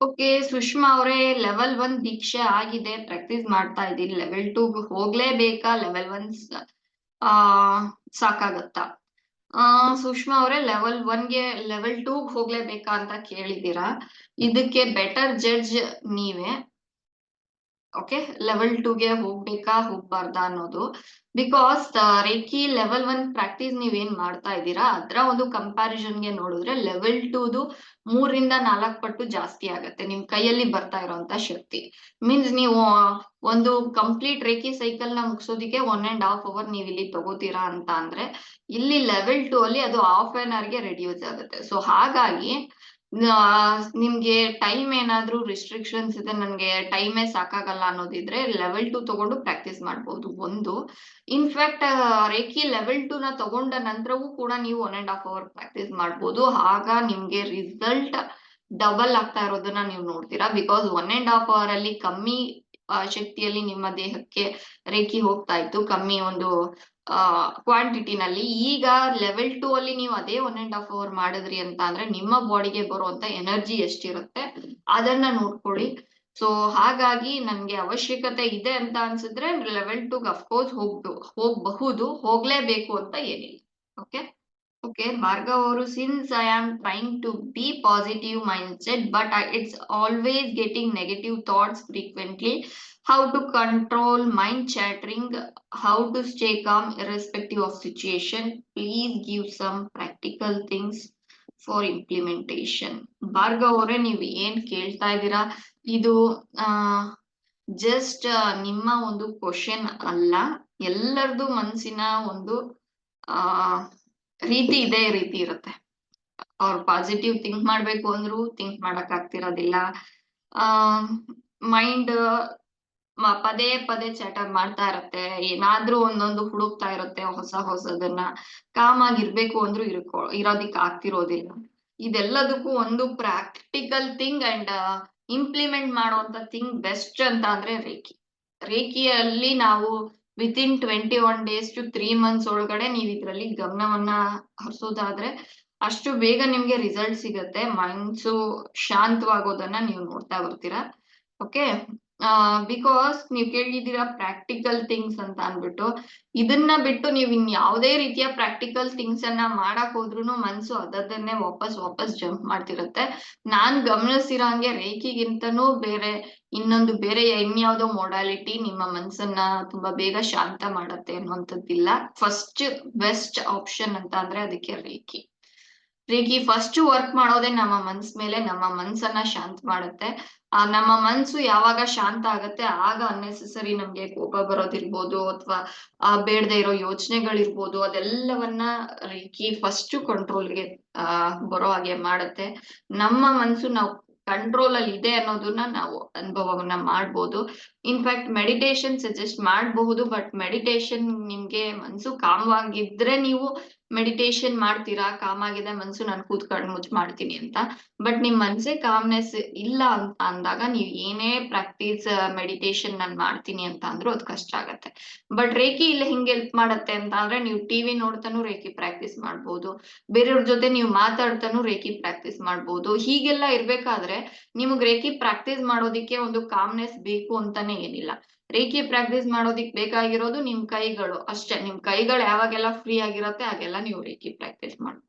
Okay, Sushma ಅವರೇ level one ದೀಕ್ಷೆ ಆಗಿದೆ ಪ್ರಾಕ್ಟೀಸ್ ಮಾಡ್ತಾ ಇದ್ದೀನಿ. ಲೆವೆಲ್ ಟೂ ಹೋಗ್ಲೇಬೇಕಾ? ಲೆವೆಲ್ ಒನ್ ಆ, ಸಾಕಾಗತ್ತಾ? ಆ, ಸುಷ್ಮಾ ಅವರೇ ಲೆವೆಲ್ ಒನ್ಗೆ ಲೆವೆಲ್ ಟೂ ಹೋಗ್ಲೇಬೇಕಾ ಅಂತ ಕೇಳಿದೀರಾ ಇದಕ್ಕೆ ಬೆಟರ್ ಜಡ್ಜ್ ನೀವೇ. ಓಕೆ ಲೆವೆಲ್ ಟೂಗೆ ಹೋಗ್ಬೇಕಾ ಹೋಗ್ಬಾರ್ದಾ ಅನ್ನೋದು. Because Reiki level one practice ನೀವೇನ್ ಮಾಡ್ತಾ ಇದ್ದೀರಾ, ಅದ್ರ ಒಂದು ಕಂಪ್ಯಾರಿಸನ್ಗೆ ನೋಡಿದ್ರೆ ಲೆವೆಲ್ ಟೂದು ಮೂರಿಂದ ನಾಲ್ಕು ಪಟ್ಟು ಜಾಸ್ತಿ ಆಗತ್ತೆ, ನಿಮ್ ಕೈಯಲ್ಲಿ ಬರ್ತಾ ಇರೋಂತ ಶಕ್ತಿ. ಮೀನ್ಸ್ ನೀವು ಒಂದು ಕಂಪ್ಲೀಟ್ ರೇಖಿ ಸೈಕಲ್ನ ಮುಗಿಸೋದಿಕ್ಕೆ ಒನ್ ಅಂಡ್ ಹಾಫ್ ಅವರ್ ನೀವು ಇಲ್ಲಿ ತಗೋತೀರಾ ಅಂತ ಅಂದ್ರೆ, ಇಲ್ಲಿ ಲೆವೆಲ್ ಟೂ ಅಲ್ಲಿ ಅದು ಹಾಫ್ ಅನ್ ಅವರ್ಗೆ ರೆಡ್ಯೂಸ್ ಆಗುತ್ತೆ. ಸೊ ಹಾಗಾಗಿ ನಿಮ್ಗೆ ಟೈಮ್ ಏನಾದ್ರೂ ರಿಸ್ಟ್ರಿಕ್ಷನ್ಸ್ ಇದೆ, ನನ್ಗೆ ಟೈಮೇ ಸಾಕಾಗಲ್ಲ ಅನ್ನೋದಿದ್ರೆ ಲೆವೆಲ್ ಟು ತಗೊಂಡು ಪ್ರಾಕ್ಟೀಸ್ ಮಾಡ್ಬೋದು ಒಂದು. ಇನ್ಫ್ಯಾಕ್ಟ್ ರೇಖಿ ಲೆವೆಲ್ ಟು ನ ತಗೊಂಡ ನಂತರವೂ ಕೂಡ ನೀವು one and half hour practice ಮಾಡ್ಬೋದು. ಆಗ ನಿಮ್ಗೆ ರಿಸಲ್ಟ್ ಡಬಲ್ ಆಗ್ತಾ ಇರೋದನ್ನ ನೀವು ನೋಡ್ತೀರಾ. Because one and half hour ಅಲ್ಲಿ ಕಮ್ಮಿ ಆ, ಶಕ್ತಿಯಲ್ಲಿ ನಿಮ್ಮ ದೇಹಕ್ಕೆ ರೇಖಿ ಹೋಗ್ತಾ ಇತ್ತು. ಕಮ್ಮಿ ಒಂದು ಆ ಕ್ವಾಂಟಿಟಿನಲ್ಲಿ ಈಗ ಲೆವೆಲ್ ಟೂ ಅಲ್ಲಿ ನೀವು ಅದೇ ಒನ್ ಅಂಡ್ ಹಾಫ್ ಅವರ್ ಮಾಡಿದ್ರಿ ಅಂತ ಅಂದ್ರೆ ನಿಮ್ಮ ಬಾಡಿಗೆ ಬರುವಂತ ಎನರ್ಜಿ ಎಷ್ಟಿರುತ್ತೆ ಅದನ್ನ ನೋಡ್ಕೊಳ್ಳಿ. ಸೊ ಹಾಗಾಗಿ ನನ್ಗೆ ಅವಶ್ಯಕತೆ ಇದೆ ಅಂತ ಅನ್ಸಿದ್ರೆ ಲೆವೆಲ್ ಟು ಅಫ್ಕೋರ್ಸ್ ಹೋಗ್ದು ಹೋಗ್ಬಹುದು. ಹೋಗ್ಲೇಬೇಕು ಅಂತ ಏನಿಲ್ಲ. ಓಕೆ ಓಕೆ ಭಾರ್ಗವ್ ಅವರು since I am trying to be positive mind set but it's always getting negative thoughts frequently how to control mind chattering how to stay calm irrespective of situation please give some practical things for implementation Bhargav ಅವರೇ ನೀವು ಏನ್ ಕೇಳ್ತಾ ಇದ್ದೀರಾ? ಇದು just ನಿಮ್ಮ ಒಂದು question ಅಲ್ಲ. ಎಲ್ಲರದು ಮನಸ್ಸಿನ ಒಂದು, ಆ ರೀತಿ ಇದೇ, ರೀತಿ ಇರುತ್ತೆ. ಅವ್ರು ಪಾಸಿಟಿವ್ ಥಿಂಕ್ ಮಾಡ್ಬೇಕು ಅಂದ್ರು ಥಿಂಕ್ ಮಾಡಕ್ ಆಗ್ತಿರೋದಿಲ್ಲ. ಆ ಮೈಂಡ್ ಪದೇ ಪದೇ ಚಟರ್ ಮಾಡ್ತಾ ಇರತ್ತೆ. ಏನಾದ್ರೂ ಒಂದೊಂದು ಹುಡುಕ್ತಾ ಇರುತ್ತೆ ಹೊಸ ಹೊಸದನ್ನ. ಕಾಮ್ ಆಗಿರ್ಬೇಕು ಅಂದ್ರು ಇರ್ಕೊ, ಇರೋದಿಕ್ ಆಗ್ತಿರೋದಿಲ್ಲ. ಇದೆಲ್ಲದಕ್ಕೂ ಒಂದು ಪ್ರಾಕ್ಟಿಕಲ್ ಥಿಂಗ್ ಅಂಡ್ ಇಂಪ್ಲಿಮೆಂಟ್ ಮಾಡುವಂತ ಥಿಂಗ್ ಬೆಸ್ಟ್ ಅಂತ ಅಂದ್ರೆ ರೇಖಿ. ರೇಖಿಯಲ್ಲಿ ನಾವು within twenty one days to three months ಒಳಗಡೆ ನೀವು ಇದ್ರಲ್ಲಿ ಗಮನವನ್ನ ಹರಿಸೋದಾದ್ರೆ ಅಷ್ಟು ಬೇಗ ನಿಮ್ಗೆ ರಿಸಲ್ಟ್ ಸಿಗತ್ತೆ. ಮನ್ಸು ಶಾಂತವಾಗೋದನ್ನ ನೀವು ನೋಡ್ತಾ ಬರ್ತೀರಾ. ಓಕೆ ಬಿಕಾಸ್ ನೀವ್ ಕೇಳಿದ್ದೀರಾ ಪ್ರಾಕ್ಟಿಕಲ್ ಥಿಂಗ್ಸ್ ಅಂತ ಅನ್ಬಿಟ್ಟು ಇದನ್ನ ಬಿಟ್ಟು ನೀವ್ ಇನ್ ಯಾವುದೇ ರೀತಿಯ ಪ್ರಾಕ್ಟಿಕಲ್ ಥಿಂಗ್ಸ್ ಅನ್ನ ಮಾಡಕ್ ಹೋದ್ರು ಮನ್ಸು ಅದನ್ನೇ ವಾಪಸ್ ವಾಪಸ್ ಜಂಪ್ ಮಾಡ್ತಿರತ್ತೆ. ನಾನ್ ಗಮನಿಸಿರೋ ಹಂಗೆ ರೇಖಿಗಿಂತನೂ ಬೇರೆ, ಇನ್ನೊಂದು ಬೇರೆ ಇನ್ಯಾವುದೋ ಮೊಡಾಲಿಟಿ ನಿಮ್ಮ ಮನ್ಸನ್ನ ತುಂಬಾ ಬೇಗ ಶಾಂತ ಮಾಡತ್ತೆ ಅನ್ನುವಂಥದ್ದಿಲ್ಲ. ಫಸ್ಟ್ ಬೆಸ್ಟ್ ಆಪ್ಷನ್ ಅಂತ ಅಂದ್ರೆ ಅದಕ್ಕೆ ರೇಖಿ. ರೇಖಿ ಫಸ್ಟ್ ವರ್ಕ್ ಮಾಡೋದೇ ನಮ್ಮ ಮನ್ಸ್ ಮೇಲೆ, ನಮ್ಮ ಮನ್ಸನ್ನ ಶಾಂತ ಮಾಡುತ್ತೆ. ಆ ನಮ್ಮ ಮನ್ಸು ಯಾವಾಗ ಶಾಂತ ಆಗತ್ತೆ, ಆಗ ಅನ್ನೆಸೆಸರಿ ನಮ್ಗೆ ಕೋಪ ಬರೋದಿರ್ಬೋದು ಅಥವಾ, ಆ ಬೇಡದೆ ಇರೋ ಯೋಚನೆಗಳಿರ್ಬೋದು, ಅದೆಲ್ಲವನ್ನ ರೀಕಿ ಫಸ್ಟ್ ಕಂಟ್ರೋಲ್ಗೆ ಆ, ಬರೋ ಹಾಗೆ ಮಾಡುತ್ತೆ. ನಮ್ಮ ಮನ್ಸು ನಾವು ಕಂಟ್ರೋಲ್ ಅಲ್ಲಿ ಇದೆ ಅನ್ನೋದನ್ನ ನಾವು ಅನುಭವವನ್ನ ಮಾಡ್ಬೋದು. ಇನ್ಫ್ಯಾಕ್ಟ್ ಮೆಡಿಟೇಷನ್ ಸಜೆಸ್ಟ್ ಮಾಡಬಹುದು ಬಟ್ ಮೆಡಿಟೇಷನ್ ನಿಮ್ಗೆ ಮನ್ಸು ಕಾಮವಾಗಿದ್ರೆ ನೀವು ಮೆಡಿಟೇಷನ್ ಮಾಡ್ತೀರಾ? ಕಾಮ್ ಆಗಿದೆ ಮನ್ಸು, ನಾನು ಕೂತ್ಕೊಂಡು ಮುಚ್ಚ ಮಾಡ್ತೀನಿ ಅಂತ. ಬಟ್ ನಿಮ್ ಮನ್ಸೇ ಕಾಮ್ನೆಸ್ ಇಲ್ಲ ಅಂತ ಅಂದಾಗ ನೀವ್ ಏನೇ ಪ್ರಾಕ್ಟೀಸ್ ಮೆಡಿಟೇಷನ್ ನಾನ್ ಮಾಡ್ತೀನಿ ಅಂತ ಅಂದ್ರೂ ಅದ್ ಕಷ್ಟ ಆಗತ್ತೆ. ಬಟ್ ರೇಖಿ ಇಲ್ಲ ಹಿಂಗೆ ಹೆಲ್ಪ್ ಮಾಡತ್ತೆ ಅಂತ ಅಂದ್ರೆ ನೀವು ಟಿವಿ ನೋಡ್ತಾನು ರೇಖಿ ಪ್ರಾಕ್ಟೀಸ್ ಮಾಡ್ಬೋದು. ಬೇರೆಯವ್ರ ಜೊತೆ ನೀವು ಮಾತಾಡ್ತಾನು ರೇಖಿ ಪ್ರಾಕ್ಟೀಸ್ ಮಾಡ್ಬೋದು. ಹೀಗೆಲ್ಲ ಇರ್ಬೇಕಾದ್ರೆ ನಿಮಗ್ ರೇಖಿ ಪ್ರಾಕ್ಟೀಸ್ ಮಾಡೋದಿಕ್ಕೆ ಒಂದು ಕಾಮ್ನೆಸ್ ಬೇಕು ಅಂತಾನೆ ಏನಿಲ್ಲ. ರೇಖಿ ಪ್ರಾಕ್ಟೀಸ್ ಮಾಡೋದಿಕ್ ಬೇಕಾಗಿರೋದು ನಿಮ್ ಕೈಗಳು ಅಷ್ಟೇ. ನಿಮ್ ಕೈಗಳು ಯಾವಾಗೆಲ್ಲ ಫ್ರೀ ಆಗಿರತ್ತೆ ಆಗೆಲ್ಲ ನೀವು ರೇಖಿ ಪ್ರಾಕ್ಟೀಸ್ ಮಾಡ್ಬೋದು